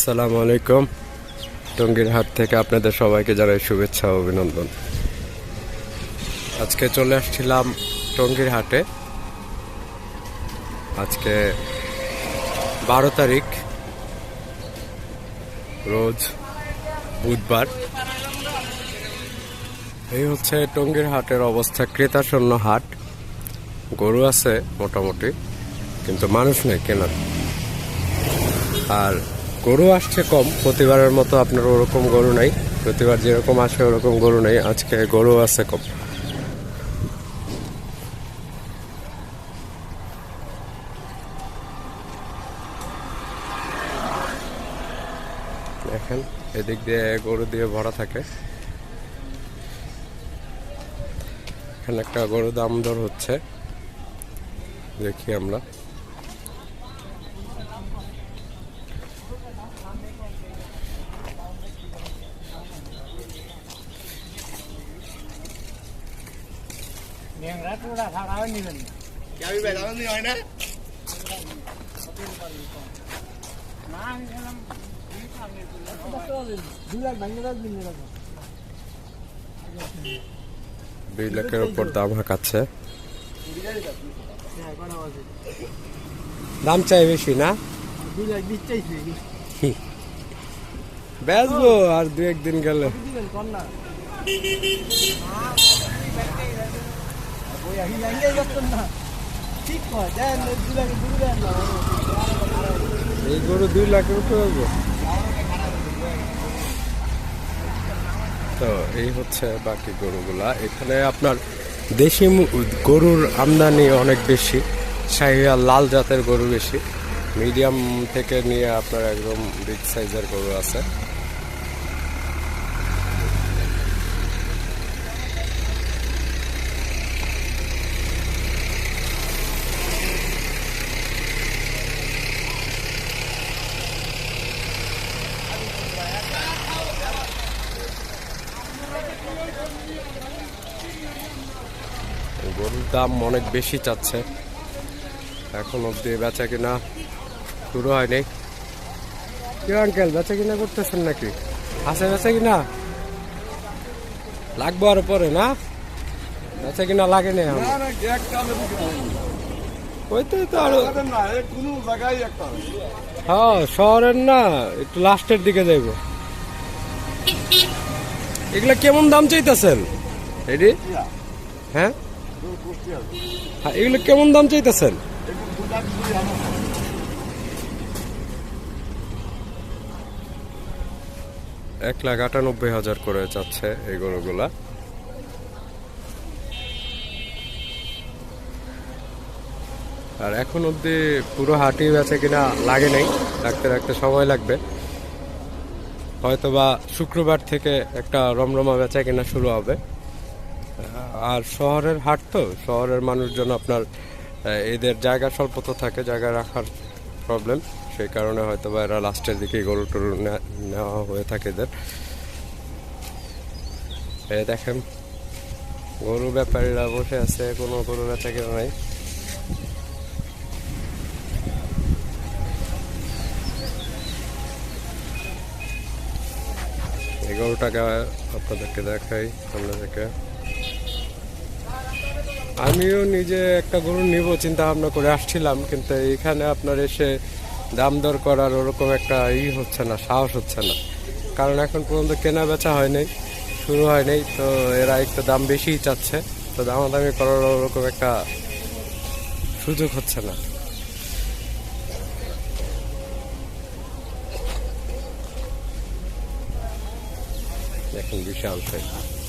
আসসালামু আলাইকুম। টঙ্গীর হাট থেকে আপনাদের সবাইকে জানাই শুভেচ্ছা ও অভিনন্দন। আজকে চলে আসছিলাম টঙ্গীর হাটে। আজকে বারো তারিখ, রোজ বুধবার। এই হচ্ছে টঙ্গীর হাটের অবস্থা ক্রেতা শূন্য হাট। গরু আছে মোটামুটি, কিন্তু মানুষ নেই কেনার আর গরু আসছে কম, প্রতিবারের মতো আপনার ওরকম গরু নাই। প্রতিবার যেরকম আসে ওরকম গরু নেই, আজকে গরু আছে কম। দেখেন, এদিক দিয়ে গরু দিয়ে ভরা থাকে। এখানে একটা গরু দাম দর হচ্ছে। দেখি আমরা। না। হয় না দুই লাখের উপর দাম হাঁকাচ্ছে? দাম চাই বেশি, না। বেচবো আর দু একদিন গেলে এই গরু দুই লাখের তো এই হচ্ছে বাকি গরুগুলা, এখানে আপনার দেশি গরুর আমদানি অনেক বেশি। সাহিয়া লাল জাতের গরু বেশি। মিডিয়াম থেকে নিয়ে আপনার একদম বিগ সাইজের গরু আছে। গরুর দাম অনেক বেশি চাচ্ছে। এখন অব্দি বেচা কিনা শুরু হয়নি। কি আঙ্কেল বেচা কিনা করতেছেন নাকি? আছে বেচা কিনা? লাগবো আর পরে না? বেচা কিনা লাগে না ওইটাই তো আরও হ্যাঁ শহরের না একটু লাস্টের দিকে যাইব। এগুলা কেমন দাম চাইতেছেন? এডি হ্যাঁ? হ্যাঁ, এগুলো কেমন দাম চাইতেছেন? এক লাখ আটানব্বই হাজার করে যাচ্ছে এই গরুগুলা। আর এখন অবধি পুরো হাটি বেচে কিনা লাগে নাই রাখতে রাখতে সময় লাগবে। হয়তোবা শুক্রবার থেকে একটা রমরমা বেচা কিনা শুরু হবে। আর শহরের হাট তো, শহরের মানুষজন আপনার এদের জায়গা স্বল্পতা থাকে, জায়গা রাখার প্রবলেম সেই কারণে হয়তো বা এরা লাস্টের দিকে গরু টরু নেওয়া হয়ে থাকে এদের। এই দেখেন, গরু ব্যাপারীরা বসে আছে, কোনো গরু বেচা কেনা নাই। এই গরুটাকে আপনাদেরকে দেখাই, সামনে থেকে। আমিও নিজে একটা গরু নিব চিন্তা ভাবনা করে আসছিলাম, কিন্তু এখানে আপনার এসে দাম দর করার ওরকম একটা ই হচ্ছে না, সাহস হচ্ছে না। কারণ এখন পর্যন্ত কেনা বেচা হয় নাই, শুরু হয় নাই, তো এরা একটু দাম বেশিই চাচ্ছে, তো দামাদামি করার ওরকম একটা সুযোগ হচ্ছে না। এখন বিশাল সাইজ।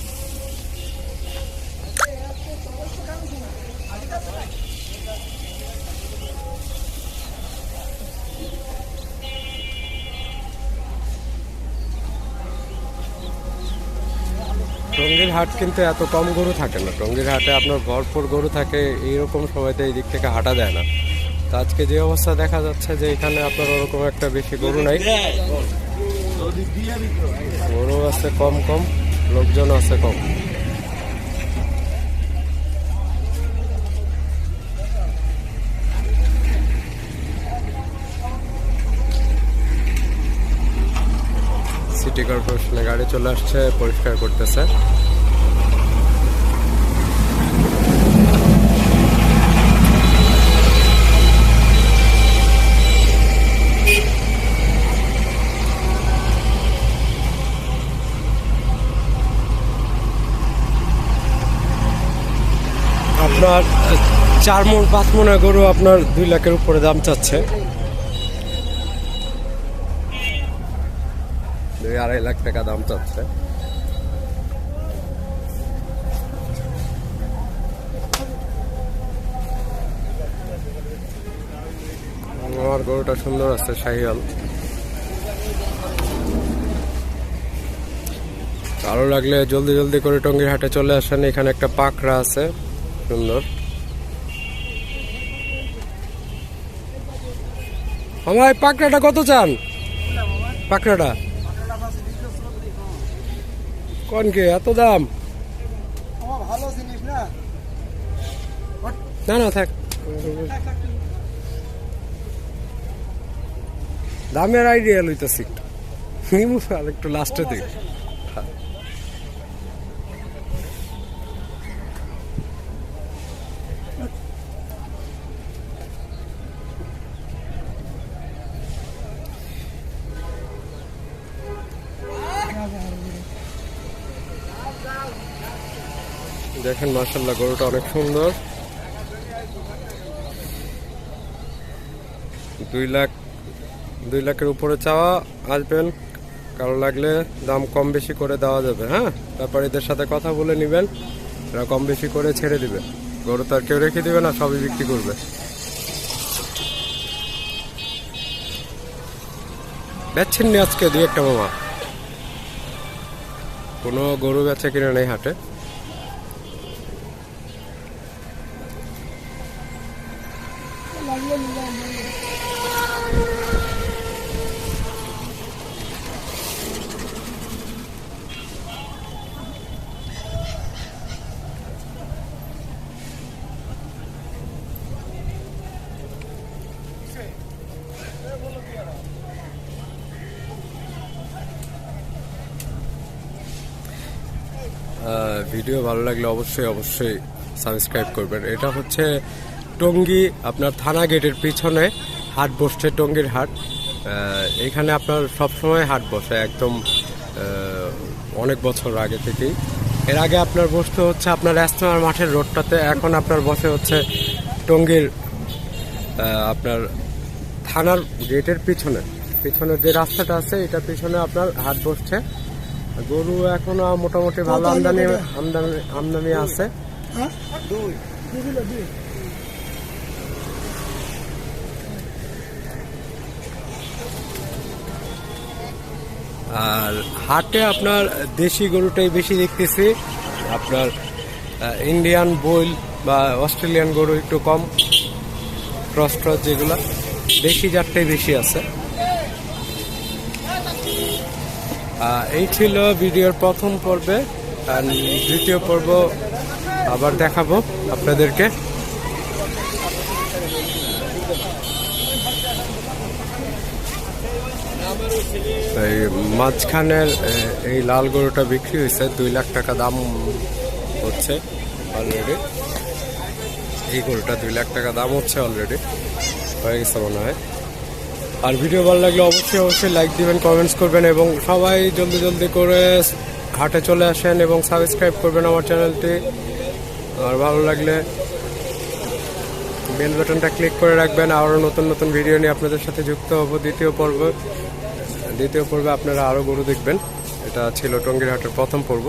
টঙ্গীর হাট কিন্তু এত কম গরু থাকে না। টঙ্গির হাটে আপনার ভরপুর গরু থাকে, এইরকম সময়তে এই দিক থেকে হাঁটা দেয় না। তো আজকে যে অবস্থা দেখা যাচ্ছে যে এখানে আপনার ওরকম একটা বেশি গরু নাই। গরু আছে কম কম, লোকজন আছে কম। সিটি কর্পোরেশনের গাড়ি চলে আসছে, পরিষ্কার করতেছে। আপনার চার মন, পাঁচ মনে গরু আপনার দুই লাখের উপরে দাম চাচ্ছে। আড়াই লাখ টাকা দাম চাচ্ছে। আমার গরুটা সুন্দর আছে শাহিয়াল ভালো লাগলে জলদি জলদি করে টঙ্গির হাটে চলে আসেন, এখানে একটা পাকড়া আছে, সুন্দর। আমার পাকড়াটা কত চান? পাকড়াটা? কোন কে এত দাম? ভালো জিনিস না। না না থাক। দামের আইডিয়া লইতেছি একটু। লাস্টে আর দেখেন মার্শাল্লাহ গরুটা অনেক সুন্দর। দুই লাখ, দুই লাখের উপরে চাওয়া, আসবেন। কারও লাগলে দাম কম বেশি করে দেওয়া যাবে হ্যাঁ? তারপর এদের সাথে কথা বলে নেবেন, এরা কম বেশি করে ছেড়ে দিবে। গরু তো আর কেউ রেখে দিবে না, সবই বিক্রি করবে। বেচছেন নি আজকে দুই একটা মামা? কোনো গরু বেচে কিনে নেই হাটে। ভিডিও ভালো লাগলে অবশ্যই অবশ্যই সাবস্ক্রাইব করবেন। এটা হচ্ছে টঙ্গী, আপনার থানা গেটের পিছনে হাট বসছে, টঙ্গীর হাট। এখানে আপনার সবসময় হাট বসে, একদম অনেক বছর আগে থেকেই। এর আগে আপনার বসতে হচ্ছে আপনার অ্যাস্তমার মাঠের রোডটাতে, এখন আপনার বসে হচ্ছে টঙ্গীর আপনার থানার গেটের পিছনে। পিছনে যে রাস্তাটা আছে, এটা পিছনে আপনার হাট বসছে। গরু এখনও মোটামুটি ভালো আমদানি আমদানি আমদানি আছে। হ্যাঁ? আর হাটে আপনার দেশি গরুটাই বেশি দেখতেছি। আপনার ইন্ডিয়ান বইল বা অস্ট্রেলিয়ান গরু একটু কম। ক্রস ক্রস যেগুলা দেশি জাতটাই বেশি আছে। এই ছিল ভিডিওর প্রথম পর্বে, আর দ্বিতীয় পর্ব আবার দেখাবো আপনাদেরকে। এই মাঝখানের এই লাল গরুটা বিক্রি হয়েছে, দুই লাখ টাকা দাম হচ্ছে অলরেডি এই গরুটা দুই লাখ টাকা দাম হচ্ছে অলরেডি হয়ে গেছে মনে হয়। আর ভিডিও ভালো লাগলে অবশ্যই অবশ্যই লাইক দিবেন কমেন্টস করবেন এবং সবাই জলদি জলদি করে হাটে চলে আসেন এবং সাবস্ক্রাইব করবেন আমার চ্যানেলটি আর ভালো লাগলে বেল বাটনটা ক্লিক করে রাখবেন। আরও নতুন নতুন ভিডিও নিয়ে আপনাদের সাথে যুক্ত হব দ্বিতীয় পর্ব। দ্বিতীয় পর্বে আপনারা আরও গরু দেখবেন। এটা ছিল টঙ্গির হাটের প্রথম পর্ব।